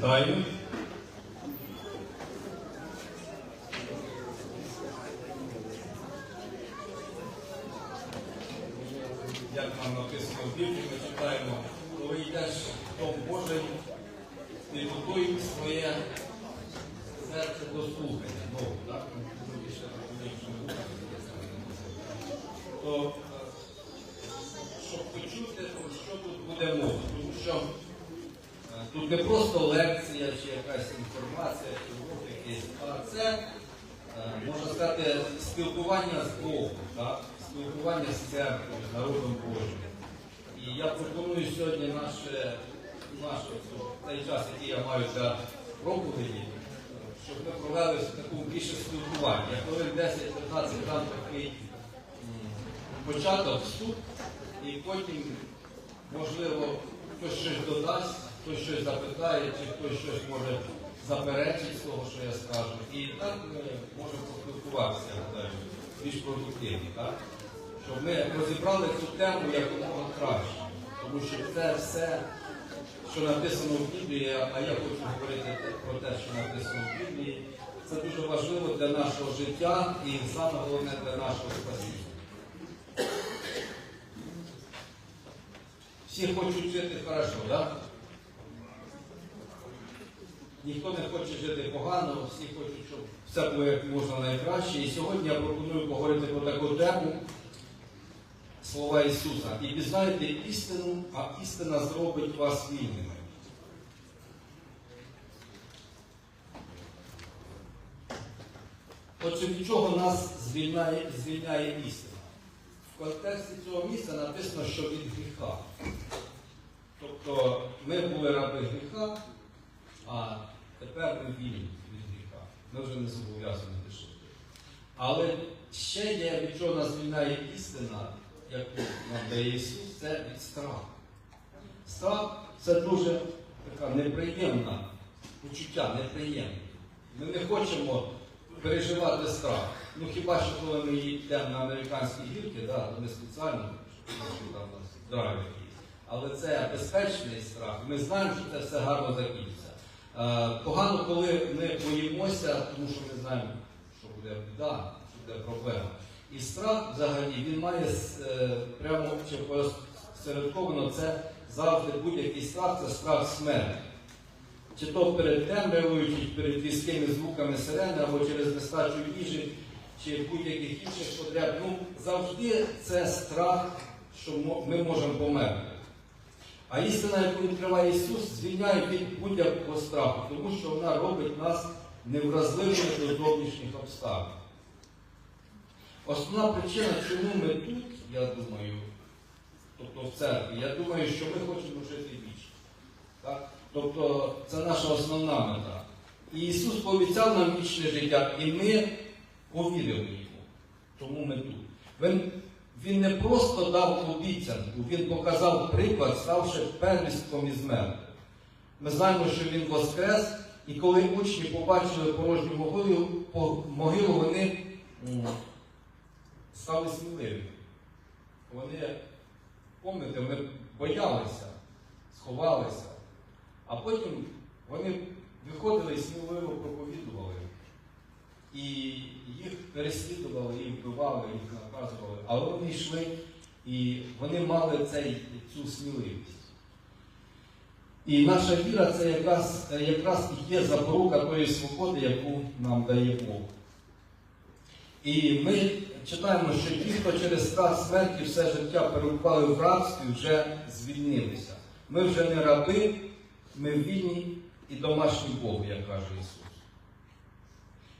Então Dói спілкування з Богом, так? спілкування з церквою, з народом Божим. І я пропоную сьогодні наше, наш цей час, який я маю для проповіді, щоб ми провели таку більше спілкування. Я хвилин 10-15 дам такий початок, вступ, і потім, можливо, хтось щось додасть, хтось щось запитає, чи хтось щось може заперечити з того, що я скажу. І так ми можемо поспілкуватися, більш продуктивно, так? Щоб ми розібрали цю тему якомога краще. Тому що це все, що написано в Біблії, а я хочу говорити про те, що написано в Біблії, це дуже важливо для нашого життя і саме головне для нашого спасіння. Всі хочуть жити хорошо, так? Ніхто не хоче жити погано, всі хочуть, щоб все було як можна найкраще. І сьогодні я пропоную поговорити про таку тему слова Ісуса. І пізнаєте істину, а істина зробить вас вільними. Отже, від чого нас звільняє, звільняє істина? В контексті цього місця написано, що від гріха. Тобто ми були раби гріха, а тепер ми вільні від гріха. Ми вже не зобов'язані лише. Але ще є, від чого нас звільняє істина, яку нам дає Ісус, це від страху. Страх це дуже така неприємна почуття, неприємне. Ми не хочемо переживати страх. Ну хіба що коли ми йдемо на американські гірки, да, то ми спеціально, там драйв. Але це безпечний страх. Ми знаємо, що це все гарно закінчиться. Е, Погано, коли ми боїмося, тому що ми знаємо, буде біда, буде проблема. І страх взагалі він має е, прямо чи посередковано це завжди будь-який страх, це страх смерті. Чи то перед темрявою, чи перед різкими звуками сирени, або через нестачу їжі, чи будь-яких інших потреб. Ну, завжди це страх, що ми можемо померти. А істина, яку відкриває Ісус, звільняє від будь-якого страху, тому що вона робить нас невразливими до зовнішніх обставин. Основна причина, чому ми тут, я думаю, тобто в церкві, я думаю, що ми хочемо жити вічно. Так? Тобто це наша основна мета. І Ісус пообіцяв нам вічне життя, і ми повірили йому. Тому ми тут. Він, він не просто дав обіцянку, Він показав приклад, ставши первістком із мертвих. Ми знаємо, що Він воскрес, і коли учні побачили порожню могилу, могилу вони стали сміливі. Вони, пам'ятаєте, вони боялися, сховалися. А потім вони виходили і сміливо проповідували. І їх переслідували, їх вбивали, їх наказували. Але вони йшли і вони мали цей, цю сміливість. І наша віра це якраз, якраз є запорука тої свободи, яку нам дає Бог. І ми читаємо, що ті, хто через страх смерті все життя перебували в рабстві, вже звільнилися. Ми вже не раби, ми вільні і домашні Богу, як каже Ісус.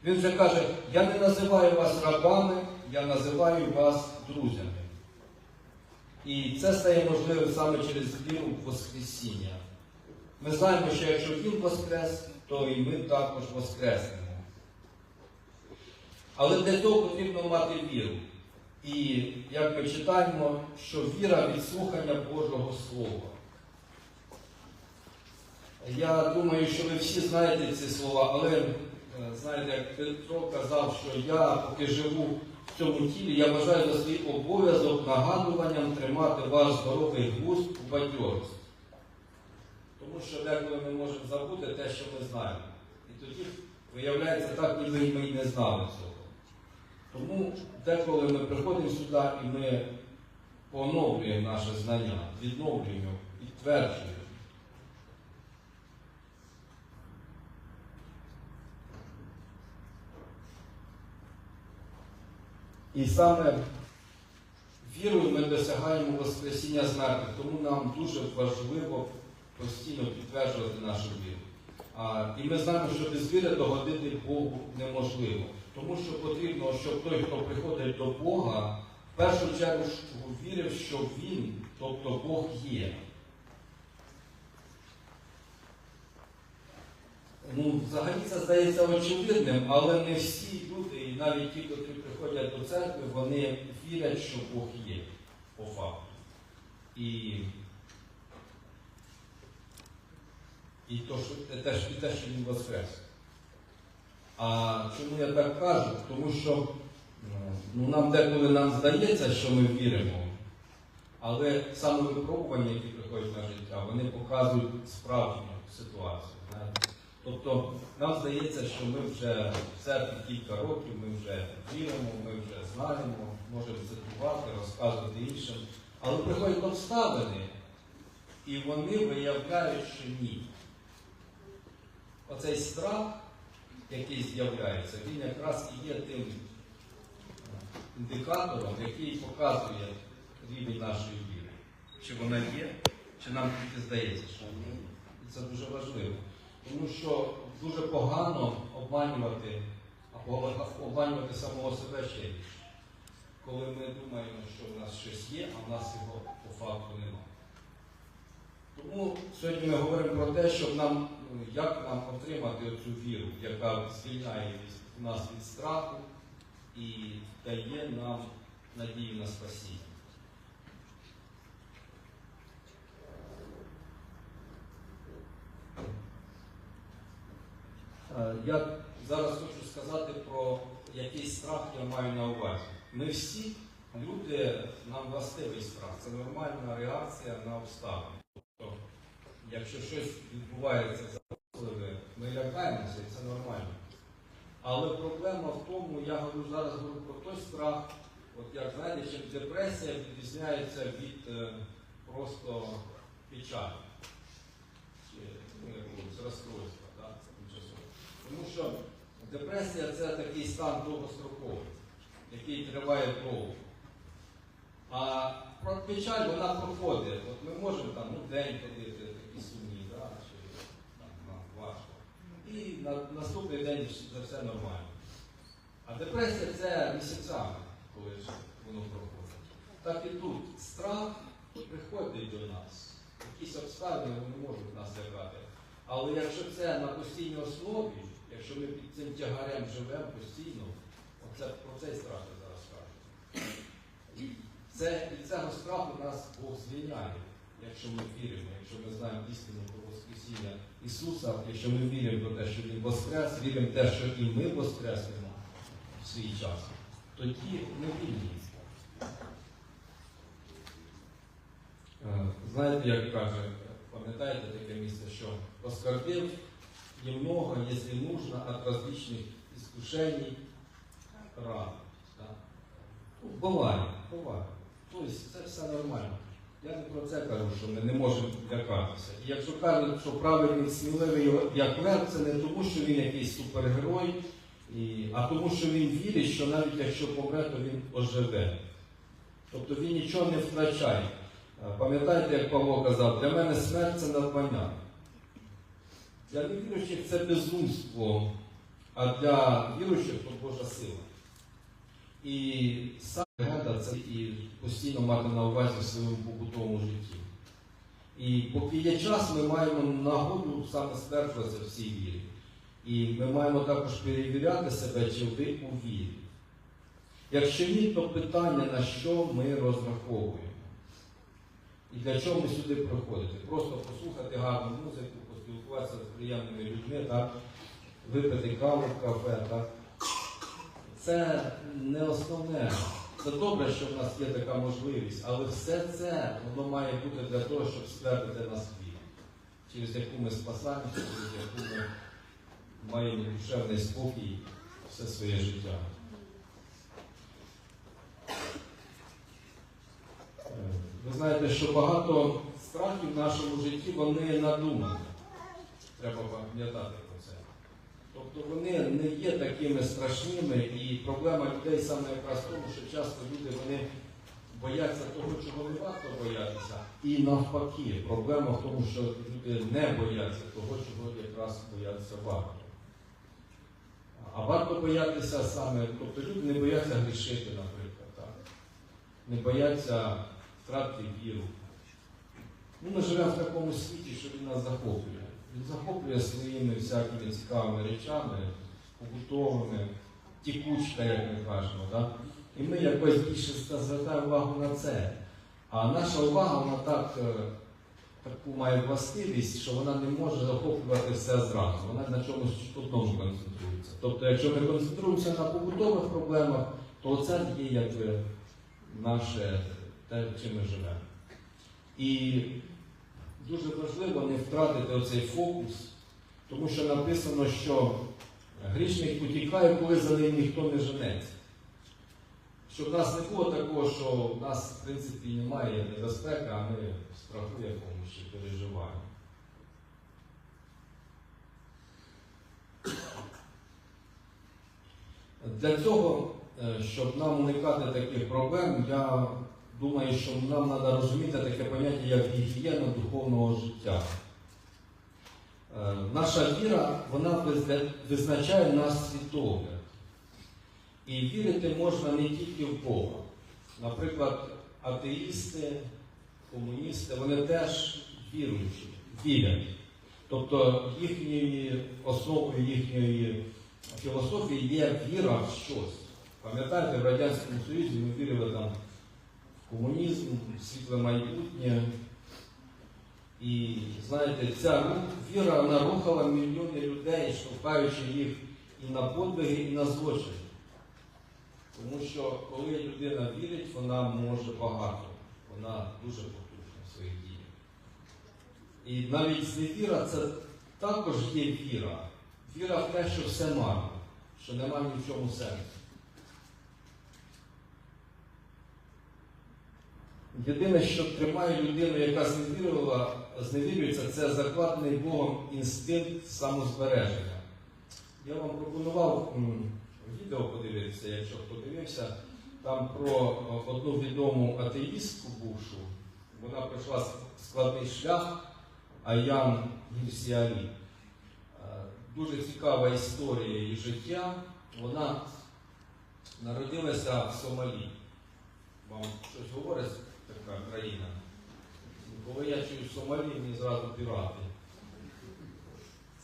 Він вже каже, я не називаю вас рабами, я називаю вас друзями. І це стає можливим саме через віру Воскресіння. Ми знаємо, що якщо Він воскрес, то і ми також воскреснемо. Але для того потрібно мати віру. І як ми читаємо, що віра від слухання Божого Слова. Я думаю, що ви всі знаєте ці слова, але е, знаєте, як Петро казав, що я, поки живу в цьому тілі, я вважаю за свій обов'язок нагадуванням тримати ваш здоровий глузд у бадьорості. Тому що деколи ми можемо забути те, що ми знаємо. І тоді виявляється так, ніби ми й не знали цього. Тому деколи ми приходимо сюди і ми поновлюємо наше знання, відновлюємо, підтверджуємо. І саме вірою ми досягаємо Воскресіння з мертвих, тому нам дуже важливо постійно підтверджувати нашу віру. А, і ми знаємо, що без віри догодити Богу неможливо. Тому що потрібно, щоб той, хто приходить до Бога, в першу чергу вірив, що Він, тобто Бог є. Ну, взагалі це здається очевидним, але не всі люди, і навіть ті, котрі приходять до церкви, вони вірять, що Бог є по факту. І, і, те, що- і те, що він воскрес. А чому я так кажу? Тому що ну, нам деколи нам здається, що ми віримо, але саме випробування, які приходять на життя, вони показують справжню ситуацію. знаєте. Тобто нам здається, що ми вже в церкві кілька років, ми вже віримо, ми вже знаємо, можемо цитувати, розказувати іншим. Але приходять обставини, і вони виявляють, що ні. Оцей страх, який з'являється, він якраз і є тим індикатором, який показує рівень нашої віри. Чи вона є, чи нам тільки здається, що ні. І це дуже важливо. Тому що дуже погано обманювати або обманювати самого себе ще. Коли ми думаємо, що в нас щось є, а в нас його по факту немає. Тому сьогодні ми говоримо про те, щоб нам, ну, як нам отримати цю віру, яка звільняє нас від страху і дає нам надію на спасіння. Е, Я зараз хочу сказати про який страх я маю на увазі. Ми всі люди, нам властивий страх. Це нормальна реакція на обставини. Якщо щось відбувається за загрозливе, ми лякаємося, і це нормально. Але проблема в тому, я говорю зараз говорю про той страх, от як знаєте, чим депресія відрізняється від е, просто печалі чи ну, розстройства, тимчасово. Тому що депресія це такий стан довгостроковий, який триває довго. А печаль вона проходить. От ми можемо там ну, день ходити, такі сумні, да, чи там, нам важко. І на наступний день це все нормально. А депресія це місяцями, коли воно проходить. Так і тут страх приходить до нас. Якісь обставини вони можуть нас лякати. Але якщо це на постійній основі, якщо ми під цим тягарем живемо постійно, оце про цей страх я зараз кажу. І цього страху нас Бог звільняє, якщо ми віримо, якщо ми знаємо істину про Воскресіння Ісуса, якщо ми віримо в те, що Він Воскрес, віримо в те, що і ми Воскреснемо в свій час, тоді ми вільні. Е, Знаєте, як каже, пам'ятаєте таке місце, що оскорбив немного, если нужно, от различных искушений рано. Да? Ну, буває, буває. Тобто це все нормально. Я не про це кажу, що ми не можемо лякатися. І якщо кажуть, що правильний сміливий як лев, це не тому, що він якийсь супергерой, і, а тому, що він вірить, що навіть якщо помре, то він оживе. Тобто він нічого не втрачає. Пам'ятаєте, як Павло казав, для мене смерть це надбання. Для невіруючих це безумство, а для віруючих то Божа сила. І саме це і постійно мати на увазі в своєму побутовому житті. І поки є час, ми маємо нагоду саме стверджуватися в цій вірі. І ми маємо також перевіряти себе, чи ви у вірі. Якщо ні, то питання, на що ми розраховуємо. І для чого ми сюди приходити? Просто послухати гарну музику, поспілкуватися з приємними людьми, так? випити каву в кафе. Так? Це не основне. Це добре, що в нас є така можливість, але все це воно має бути для того, щоб ствердити нас в через яку ми спасаємося, через яку ми маємо душевний спокій все своє життя. Ви знаєте, що багато страхів в нашому житті вони надумані. Треба пам'ятати. Тобто вони не є такими страшними, і проблема людей саме якраз в тому, що часто люди вони бояться того, чого не варто боятися. І навпаки, проблема в тому, що люди не бояться того, чого якраз боятися варто. А варто боятися саме, тобто люди не бояться грішити, наприклад, так? не бояться втратити віру. Ну, ми живемо в такому світі, що він нас захоплює. Він захоплює своїми всякими цікавими речами, побутовими, тікучка, як ми кажемо. Да? І ми якось більше звертаємо увагу на це. А наша увага, вона так, е, таку має властивість, що вона не може захоплювати все зразу. Вона на чомусь одному концентрується. Тобто, якщо ми концентруємося на побутових проблемах, то це є якби наше те, чим ми живемо. І дуже важливо не втратити оцей фокус, тому що написано, що грішник утікає, коли за ним ніхто не женеться. Щоб в нас не було такого, що в нас, в принципі, немає небезпеки, а ми в страху якомусь ще переживаємо. Для цього, е, щоб нам уникати таких проблем, я думаю, що нам треба розуміти таке поняття, як гігієна духовного життя. Е, Наша віра, вона визначає наш світогляд. І вірити можна не тільки в Бога. Наприклад, атеїсти, комуністи, вони теж віруючі, вірять. Тобто їхньою основою їхньої філософії є віра в щось. Пам'ятаєте, в Радянському Союзі ми вірили там комунізм, світле майбутнє. І знаєте, ця віра вона рухала мільйони людей, штовхаючи їх і на подвиги, і на злочини. Тому що коли людина вірить, вона може багато, вона дуже потужна в своїх діях. І навіть зневіра це також є віра. Віра в те, що все марно, що немає ні в чому сенсу. Єдине, що тримає людину, яка зневірила, зневірюється, це закладений Богом інстинкт самозбереження. Я вам пропонував відео подивитися, якщо хто дивився, там про е, одну відому атеїстку бувшу. Вона пройшла складний шлях Аян Гірсіалі. Е, Дуже цікава історія її життя. Вона народилася в Сомалі. Вам щось говорить країна? Коли я чую Сомалі, мені зразу пірати.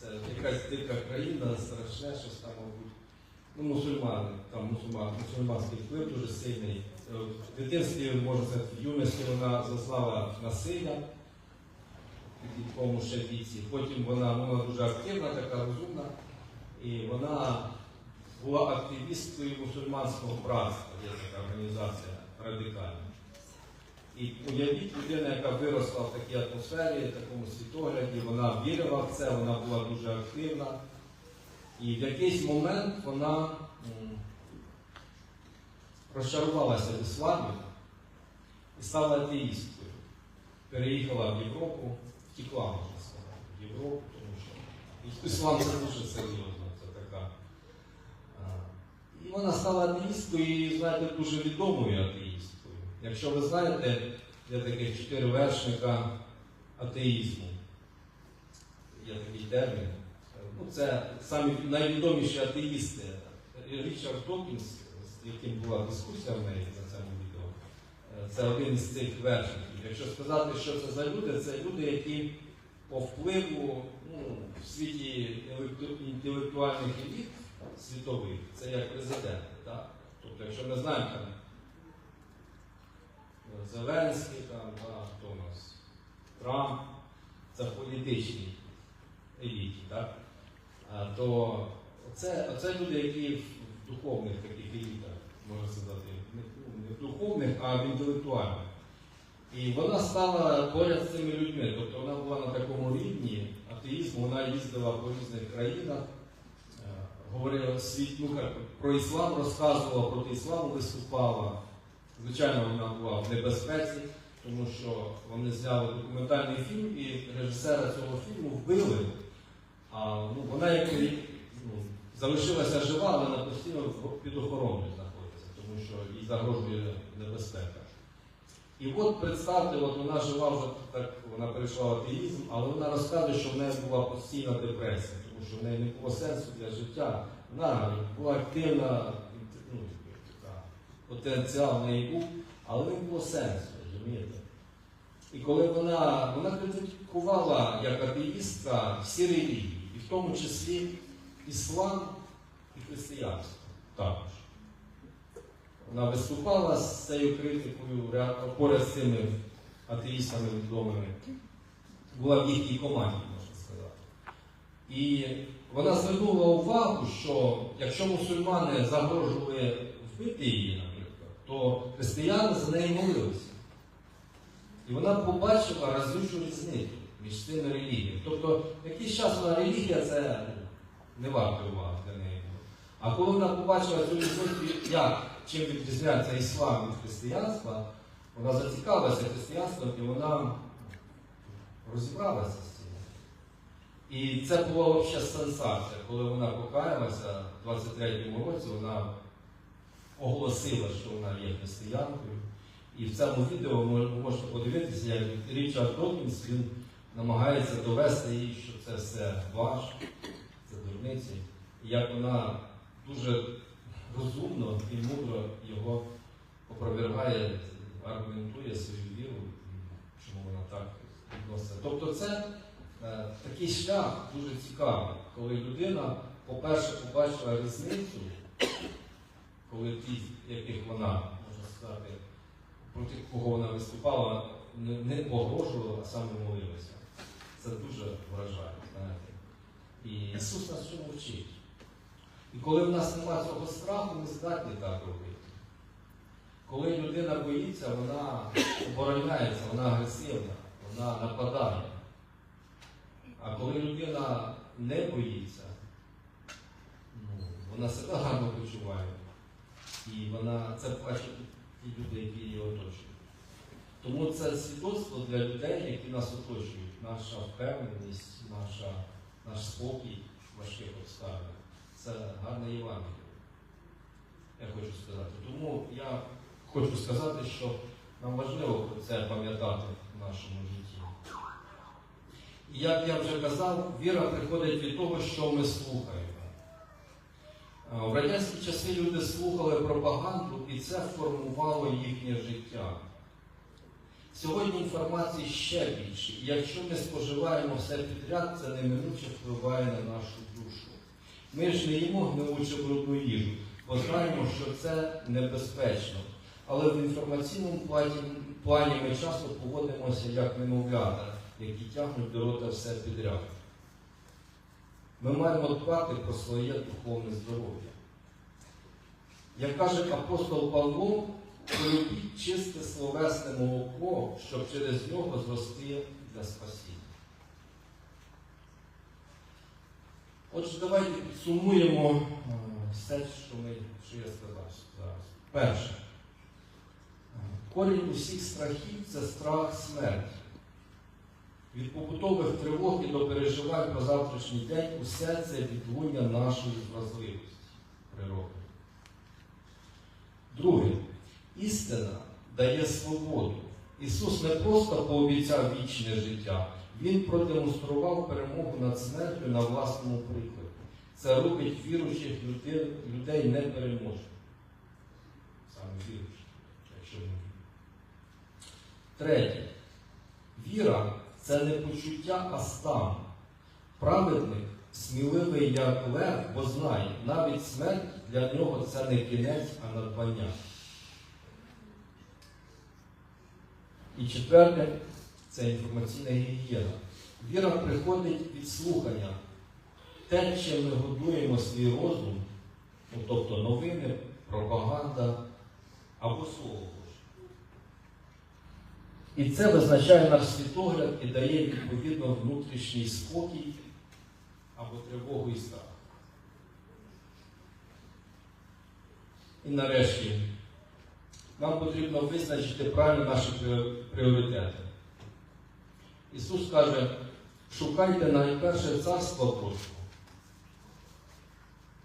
Це якась дика країна, страшне, щось там, мабуть. Ну, мусульмани, там мусульман, мусульманський вплив дуже сильний. Е, В дитинстві, можна сказати, в юності вона зазнала насилля в такому ще віці. Потім вона, вона дуже активна, така розумна, і вона була активісткою мусульманського братства, є така організація радикальна. І уявіть людина, яка виросла в такій атмосфері, в такому світогляді, вона вірила в це, вона була дуже активна. І в якийсь момент вона розчарувалася в ісламі і стала атеїсткою. Переїхала в Європу, втекла, можна сказати, в Європу, тому що іслам це дуже серйозно, це така. І вона стала атеїсткою і, знаєте, дуже відомою атеїсткою. Якщо ви знаєте, є таких чотири вершника атеїзму. Є такий термін. Ну, це самі найвідоміші атеїсти. Річард Докінс, з яким була дискусія в неї на цьому відео, це один із цих вершників. Якщо сказати, що це за люди, це люди, які по впливу ну, в світі інтелектуальних еліт світових, це як президенти. Так? Тобто, якщо ми знаємо Зеленський, там, да, хто у нас, Трамп, це політичні еліті, так? А, то це, це люди, які в духовних таких елітах, можна сказати, не, ну, не в духовних, а в інтелектуальних. І вона стала поряд з цими людьми. Тобто вона була на такому рівні, атеїзму, вона їздила по різних країнах, е, говорила світ, ну, про іслам розказувала, проти ісламу виступала. Звичайно, вона була в небезпеці, тому що вони зняли документальний фільм і режисера цього фільму вбили. А ну, вона як ну, залишилася жива, але вона постійно під охороною знаходиться, тому що їй загрожує небезпека. І от представте, от вона жила вже так, вона перейшла в атеїзм, але вона розказує, що в неї була постійна депресія, тому що в неї не було сенсу для життя. Вона була активна, ну, потенціал в неї був, але не було сенсу, розумієте? І коли вона, вона критикувала як атеїстка всі релігії, і в тому числі іслам і християнство також. Вона виступала з цією критикою поряд з цими атеїстами відомими. Була в їхній команді, можна сказати. І вона звернула увагу, що якщо мусульмани загрожували вбити її, то християни за неї молилися. І вона побачила разючу різницю між цими релігіями. Тобто, якийсь час вона релігія це не варто уваги для неї. А коли вона побачила цю різницю, як, чим відрізняється іслам від християнства, вона зацікавилася християнством і вона розібралася з цим. І це була взагалі сенсація, коли вона покаялася в 23-му році, вона оголосила, що вона є християнкою. І в цьому відео ви можете подивитися, як Річард Докінс він намагається довести їй, що це все ваш, це дурниці. І як вона дуже розумно і мудро його опровергає, аргументує свою віру, чому вона так відноситься. Тобто це е, такий шлях дуже цікавий, коли людина, по-перше, побачила різницю, коли ті, яких вона, можна сказати, проти кого вона виступала, не, погрожувала, а саме молилася. Це дуже вражає, знаєте. І Ісус нас цьому вчить. І коли в нас немає цього страху, ми здатні так робити. Коли людина боїться, вона обороняється, вона агресивна, вона нападає. А коли людина не боїться, ну, вона себе гарно почуває. І вона це бачить ті люди, які її оточують. Тому це свідоцтво для людей, які нас оточують, наша впевненість, наша, наш спокій важких обставинах. Це гарне Євангеліє. Я хочу сказати. Тому я хочу сказати, що нам важливо це пам'ятати в нашому житті. І як я вже казав, віра приходить від того, що ми слухаємо. В радянські часи люди слухали пропаганду, і це формувало їхнє життя. Сьогодні інформації ще більше. Якщо ми споживаємо все підряд, це неминуче впливає на нашу душу. Ми ж не їмо гнилучу брудну їжу, бо знаємо, що це небезпечно. Але в інформаційному плані, плані ми часто поводимося як немовлята, які тягнуть до рота все підряд. Ми маємо дбати про своє духовне здоров'я. Як каже апостол Павло, полюбіть чисте словесне молоко, щоб через нього зрости для спасіння. Отже, давайте підсумуємо е, все, що, ми, що я сказав зараз. Перше. Корінь усіх страхів це страх смерті. Від побутових тривог і до переживань про завтрашній день усе це відлуння нашої вразливості природи. Друге, істина дає свободу. Ісус не просто пообіцяв вічне життя, Він продемонстрував перемогу над смертю на власному прикладі. Це робить віруючих людей, людей непереможними. Саме віруючих, якщо не Третє. Віра це не почуття, а стан. Праведник, сміливий як лев, бо знає, навіть смерть для нього це не кінець, а надбання. І четверте це інформаційна гігієна. Віра приходить від слухання. Те, чим ми годуємо свій розум, ну, тобто новини, пропаганда або слово. І це визначає наш світогляд і дає відповідно внутрішній спокій або тривогу і страх. І нарешті, нам потрібно визначити правильно наші пріоритети. Ісус каже, шукайте найперше царство Божого,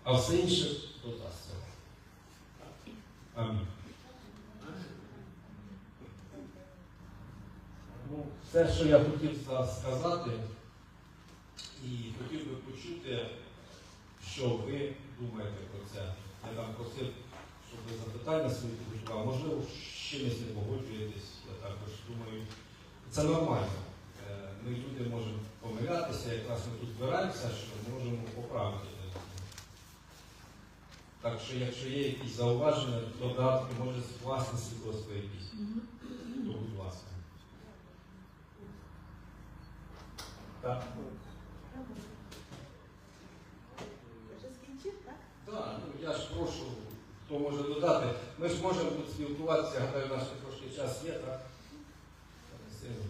а все інше додасться. Амінь. Ну, все, що я хотів за- сказати, і хотів би почути, що ви думаєте про це. Я там просив, щоб ви запитання свої підготували. Можливо, з чимось не погоджуєтесь, я також думаю. Це нормально. Е, Ми люди можемо помилятися, якраз ми тут збираємося, що можемо поправити. Так що, якщо є якісь зауваження, додатки, може власне свідоцтво якісь, то будь ласка. Так. Так? Ну я ж прошу, хто може додати. Ми ж можемо тут спілкуватися, гадаю, наш трошки час є, так? Сильно.